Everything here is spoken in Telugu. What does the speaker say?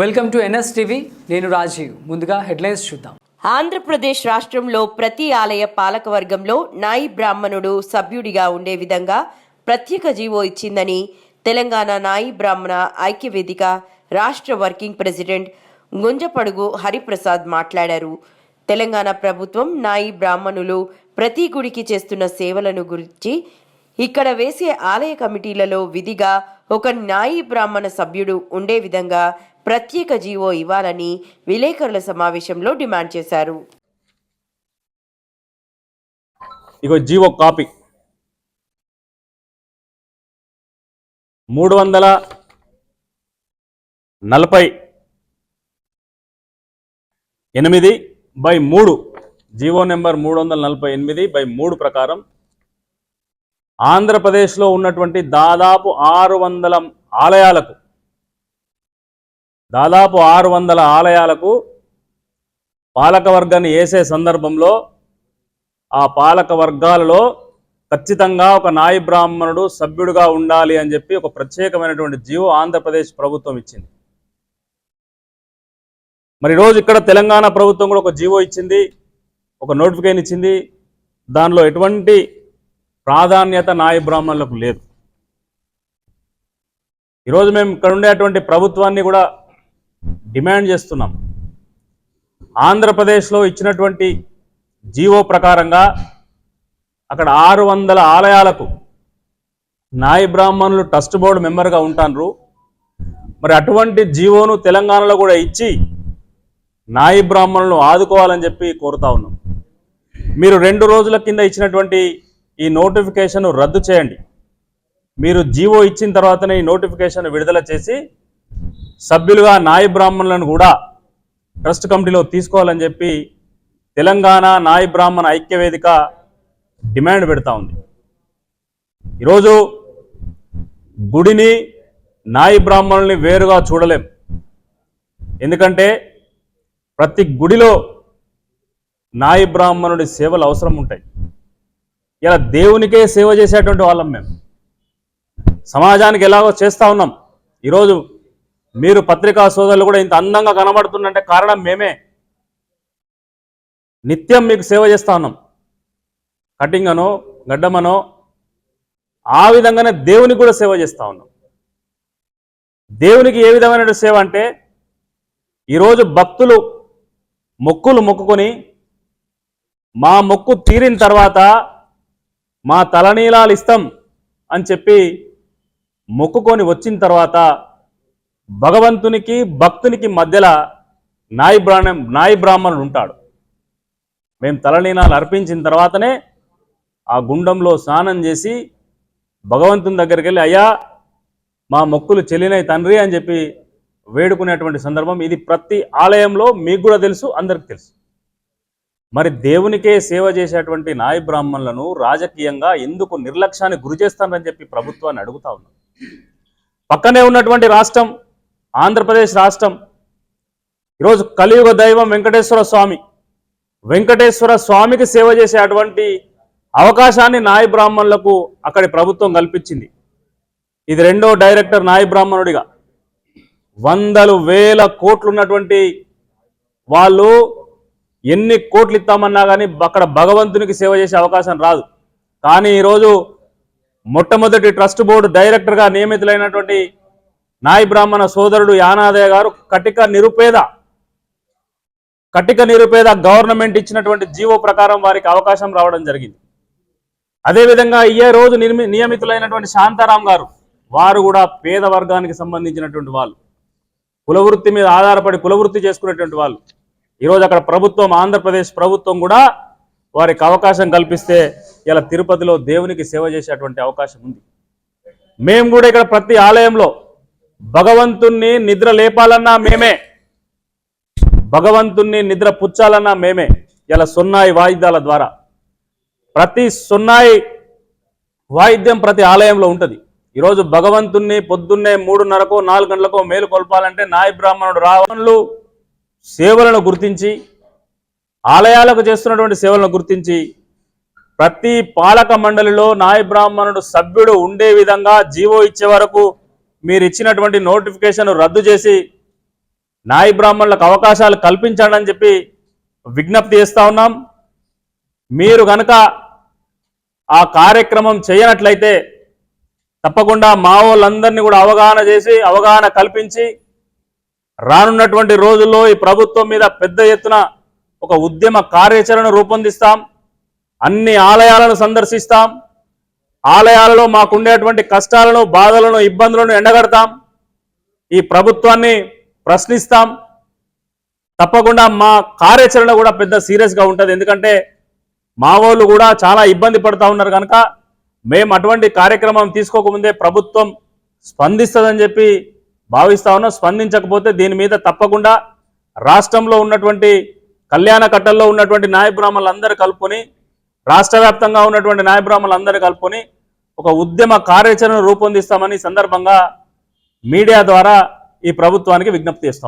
వెల్కమ్ టు ఎన్ఎస్ టీవీ నేను రాజీవ్. ముందుగా హెడ్లైన్స్ చూద్దాం. ఆంధ్రప్రదేశ్ రాష్ట్రంలో ప్రతి ఆలయ పాలకవర్గంలో నాయి బ్రాహ్మణుడు సభ్యుడిగా ఉండే విధంగా ప్రత్యేక జీవో ఇచ్చిందని తెలంగాణ నాయి బ్రాహ్మణ ఐక్యవేదిక రాష్ట్ర వర్కింగ్ ప్రెసిడెంట్ గుంజపడుగు హరిప్రసాద్ మాట్లాడారు. తెలంగాణ ప్రభుత్వం నాయి బ్రాహ్మణులు ప్రతి గుడికి చేస్తున్న సేవలను గురించి ఇక్కడ వేసే ఆలయ కమిటీలలో విధిగా ఒక న్యాయ బ్రాహ్మణ సభ్యుడు ఉండే విధంగా ప్రత్యేక జీవో ఇవ్వాలని విలేకరుల సమావేశంలో డిమాండ్ చేశారు. ఇగో జీవో కాపీ. మూడు వందల నలభై ఎనిమిది బై మూడు. జీవో నెంబర్ మూడు వందల నలభై ఎనిమిది బై మూడు ప్రకారం ఆంధ్రప్రదేశ్లో ఉన్నటువంటి దాదాపు ఆరు వందల ఆలయాలకు దాదాపు ఆరు వందల ఆలయాలకు పాలకవర్గాన్ని వేసే సందర్భంలో ఆ పాలక వర్గాలలో ఖచ్చితంగా ఒక నాయ బ్రాహ్మణుడు సభ్యుడుగా ఉండాలి అని చెప్పి ఒక ప్రత్యేకమైనటువంటి జీవో ఆంధ్రప్రదేశ్ ప్రభుత్వం ఇచ్చింది. మరి ఈరోజు ఇక్కడ తెలంగాణ ప్రభుత్వం కూడా ఒక జీవో ఇచ్చింది ఒక నోటిఫికేషన్ ఇచ్చింది. దానిలో ఎటువంటి ప్రాధాన్యత నాయ బ్రాహ్మణులకు లేదు. ఈరోజు మేము ఇక్కడ ఉండేటువంటి ప్రభుత్వాన్ని కూడా డిమాండ్ చేస్తున్నాం. ఆంధ్రప్రదేశ్లో ఇచ్చినటువంటి జీవో ప్రకారంగా అక్కడ ఆరు వందల ఆలయాలకు నాయ బ్రాహ్మణులు ట్రస్ట్ బోర్డు మెంబర్గా ఉంటాన్రు. మరి అటువంటి జీవోను తెలంగాణలో కూడా ఇచ్చి నాయి బ్రాహ్మణులను ఆదుకోవాలని చెప్పి కోరుతా ఉన్నాం. మీరు రెండు రోజుల కింద ఇచ్చినటువంటి ఈ నోటిఫికేషన్ రద్దు చేయండి. మీరు జీవో ఇచ్చిన తర్వాతనే ఈ నోటిఫికేషన్ విడుదల చేసి సభ్యులుగా నాయ బ్రాహ్మణులను కూడా ట్రస్ట్ కమిటీలో తీసుకోవాలని చెప్పి తెలంగాణ నాయ బ్రాహ్మణ ఐక్యవేదిక డిమాండ్ పెడతా ఉంది. ఈరోజు గుడిని నాయి బ్రాహ్మణుల్ని వేరుగా చూడలేం. ఎందుకంటే ప్రతి గుడిలో నాయి బ్రాహ్మణుడి సేవలు అవసరం ఉంటాయి. ఇలా దేవునికే సేవ చేసేటువంటి వాళ్ళం మేము. సమాజానికి ఎలాగో చేస్తూ ఉన్నాం. ఈరోజు మీరు పత్రికా సోదరులు కూడా ఇంత అందంగా కనబడుతుందంటే కారణం మేమే. నిత్యం మీకు సేవ చేస్తా ఉన్నాం. కటింగ్ అనో గడ్డమనో ఆ విధంగానే దేవునికి కూడా సేవ చేస్తా ఉన్నాం. దేవునికి ఏ విధమైన సేవ అంటే ఈరోజు భక్తులు మొక్కులు మొక్కుకొని మా మొక్కు తీరిన తర్వాత మా తలనీలాలు ఇస్తాం అని చెప్పి మొక్కుకొని వచ్చిన తర్వాత భగవంతునికి భక్తునికి మధ్యలో నాయి బ్రాహ్మ నాయి బ్రాహ్మణుడు ఉంటాడు. మేము తలనీనాలు అర్పించిన తర్వాతనే ఆ గుండంలో స్నానం చేసి భగవంతుని దగ్గరికి వెళ్ళి అయ్యా మా మొక్కులు చెల్లినాయి తండ్రి అని చెప్పి వేడుకునేటువంటి సందర్భం ఇది ప్రతి ఆలయంలో మీకు కూడా తెలుసు అందరికి తెలుసు. మరి దేవునికే సేవ చేసేటువంటి నాయ బ్రాహ్మణులను రాజకీయంగా ఎందుకు నిర్లక్ష్యానికి గురి చేస్తానని చెప్పి ప్రభుత్వాన్ని అడుగుతా ఉన్నాం. పక్కనే ఉన్నటువంటి రాష్ట్రం ఆంధ్రప్రదేశ్ రాష్ట్రం. ఈరోజు కలియుగ దైవం వెంకటేశ్వర స్వామి. వెంకటేశ్వర స్వామికి సేవ చేసే అటువంటి అవకాశాన్ని నాయ బ్రాహ్మణులకు అక్కడి ప్రభుత్వం కల్పించింది. ఇది రెండో డైరెక్టర్ నాయ బ్రాహ్మణుడిగా. వందలు వేల కోట్లు ఉన్నటువంటి వాళ్ళు ఎన్ని కోట్లు ఇస్తామన్నా కానీ అక్కడ భగవంతునికి సేవ చేసే అవకాశం రాదు. కానీ ఈరోజు మొట్టమొదటి ట్రస్ట్ బోర్డు డైరెక్టర్గా నియమితులైనటువంటి నాయ బ్రాహ్మణ సోదరుడు యానాదయ్య గారు కటిక నిరుపేద కటిక నిరుపేద గవర్నమెంట్ ఇచ్చినటువంటి జీవో ప్రకారం వారికి అవకాశం రావడం జరిగింది. అదేవిధంగా ఈ రోజు నిర్మి నియమితులైనటువంటి శాంతారాం గారు వారు కూడా పేద వర్గానికి సంబంధించినటువంటి వాళ్ళు. కులవృత్తి మీద ఆధారపడి కులవృత్తి చేసుకునేటువంటి వాళ్ళు. ఈరోజు అక్కడ ప్రభుత్వం ఆంధ్రప్రదేశ్ ప్రభుత్వం కూడా వారికి అవకాశం కల్పిస్తే ఇలా తిరుపతిలో దేవునికి సేవ చేసేటువంటి అవకాశం ఉంది. మేము కూడా ఇక్కడ ప్రతి ఆలయంలో భగవంతుణ్ణి నిద్ర లేపాలన్నా మేమే. భగవంతుణ్ణి నిద్ర పుచ్చాలన్నా మేమే. ఇలా సున్నాయి వాయిద్యాల ద్వారా. ప్రతి సున్నాయి వాయిద్యం ప్రతి ఆలయంలో ఉంటుంది. ఈరోజు భగవంతుణ్ణి పొద్దున్నే మూడున్నరకో నాలుగు గంటలకో మేలు కొల్పాలంటే నాయ బ్రాహ్మణుడు రావణులు సేవలను గుర్తించి ఆలయాలకు చేస్తున్నటువంటి సేవలను గుర్తించి ప్రతి పాలక మండలిలో నాయ బ్రాహ్మణుడు సభ్యుడు ఉండే విధంగా జీవో ఇచ్చే వరకు మీరు ఇచ్చినటువంటి నోటిఫికేషన్ రద్దు చేసి నాయ బ్రాహ్మణులకు అవకాశాలు కల్పించండి అని చెప్పి విజ్ఞప్తి చేస్తూ ఉన్నాం. మీరు కనుక ఆ కార్యక్రమం చేయనట్లయితే తప్పకుండా మా వాళ్ళందరినీ కూడా అవగాహన చేసి అవగాహన కల్పించి రానున్నటువంటి రోజుల్లో ఈ ప్రభుత్వం మీద పెద్ద ఎత్తున ఒక ఉద్యమ కార్యాచరణ రూపొందిస్తాం. అన్ని ఆలయాలను సందర్శిస్తాం. ఆలయాలలో మాకుండేటువంటి కష్టాలను బాధలను ఇబ్బందులను ఎండగడతాం. ఈ ప్రభుత్వాన్ని ప్రశ్నిస్తాం. తప్పకుండా మా కార్యాచరణ కూడా పెద్ద సీరియస్గా ఉంటుంది. ఎందుకంటే మా వాళ్ళు కూడా చాలా ఇబ్బంది పడుతూ ఉన్నారు కనుక మేము అటువంటి కార్యక్రమం తీసుకోకముందే ప్రభుత్వం స్పందిస్తుందని చెప్పి భావిస్తా ఉన్నాం. స్పందించకపోతే దీని మీద తప్పకుండా రాష్ట్రంలో ఉన్నటువంటి కళ్యాణ కట్టల్లో ఉన్నటువంటి నాయబ్రాహ్మణులందరూ కలుపుకొని రాష్ట్ర వ్యాప్తంగా ఉన్నటువంటి నాయబ్రాహ్మణులందరూ కలుపుకొని ఒక ఉద్యమ కార్యాచరణ రూపొందిస్తామని సందర్భంగా మీడియా ద్వారా ఈ ప్రభుత్వానికి విజ్ఞప్తి చేస్తా